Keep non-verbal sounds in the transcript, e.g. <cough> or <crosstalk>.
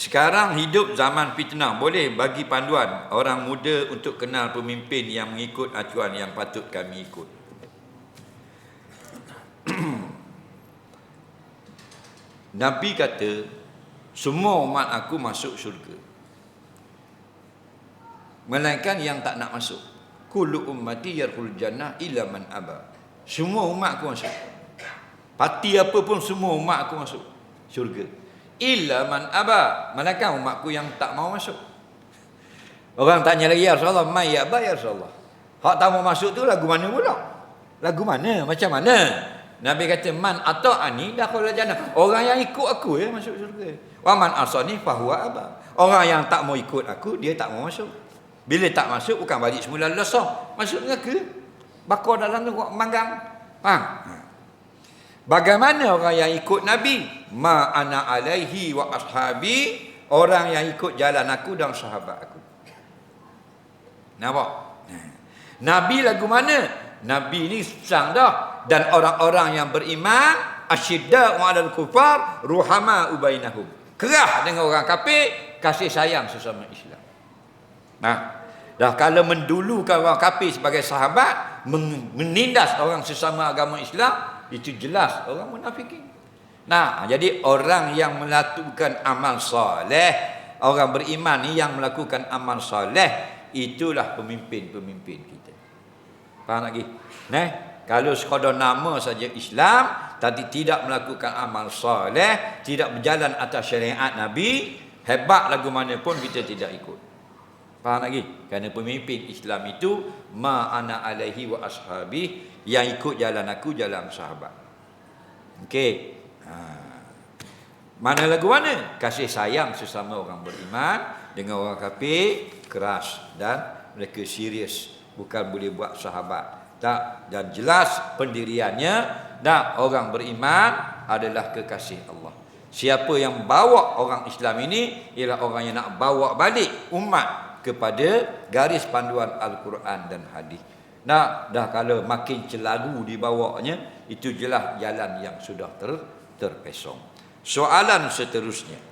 Sekarang hidup zaman fitnah. Boleh bagi panduan orang muda untuk kenal pemimpin yang mengikut acuan yang patut kami ikut. <clears throat> Nabi kata, semua umat aku masuk syurga. Melainkan yang tak nak masuk. Kullu ummati yarkul jannah illa man aba. Semua umat aku masuk. Parti apa pun semua umat aku masuk syurga. Illa man aba. Melainkan umatku yang tak mau masuk. Orang tanya lagi ya Rasulullah, "Mai ya ba ya Rasulullah?" Hak tak mau masuk tu lagu mana pula? Lagu mana? Macam mana? Nabi kata man atau ani kalau jannah. Orang yang ikut aku ya masuk syurga. Wa man asani fahuwa aba. Orang yang tak mau ikut aku dia tak mau masuk. Bila tak masuk bukan balik semula lesah. Masuk neraka. Bakar dalam tu manggang. Faham? Bagaimana orang yang ikut Nabi? Ma ana alaihi wa ashabi. Orang yang ikut jalan aku dan sahabat aku. Nampak? Nabi lagu mana? Nabi ni sang dah dan orang-orang yang beriman asyidda wa alal kufar ruhama ubainahum. Kerah dengan orang kafir, kasih sayang sesama Islam. Nah, dah kalau mendulukan orang kafir sebagai sahabat, menindas orang sesama agama Islam, itu jelas orang munafikin. Nah, jadi orang yang melakukan amal soleh, orang beriman ni yang melakukan amal soleh, itulah pemimpin-pemimpin kita. Faham lagi? Nah, kalau sekadar nama saja Islam tapi tidak melakukan amal soleh, tidak berjalan atas syariat Nabi, hebat lagu mana pun kita tidak ikut. Faham lagi? Kerana pemimpin Islam itu ma ana alaihi wa ashabi yang ikut jalan aku jalan sahabat. Okey. Ha. Mana lagu mana? Kasih sayang sesama orang beriman dengan orang kafir keras dan mereka serius bukan boleh buat sahabat tak dan jelas pendiriannya dan orang beriman adalah kekasih Allah siapa yang bawa orang Islam ini ialah orang yang nak bawa balik umat kepada garis panduan Al-Quran dan hadis Nah, dah kalau makin celaru dibawanya itu jelas jalan yang sudah ter terpesong. Soalan seterusnya.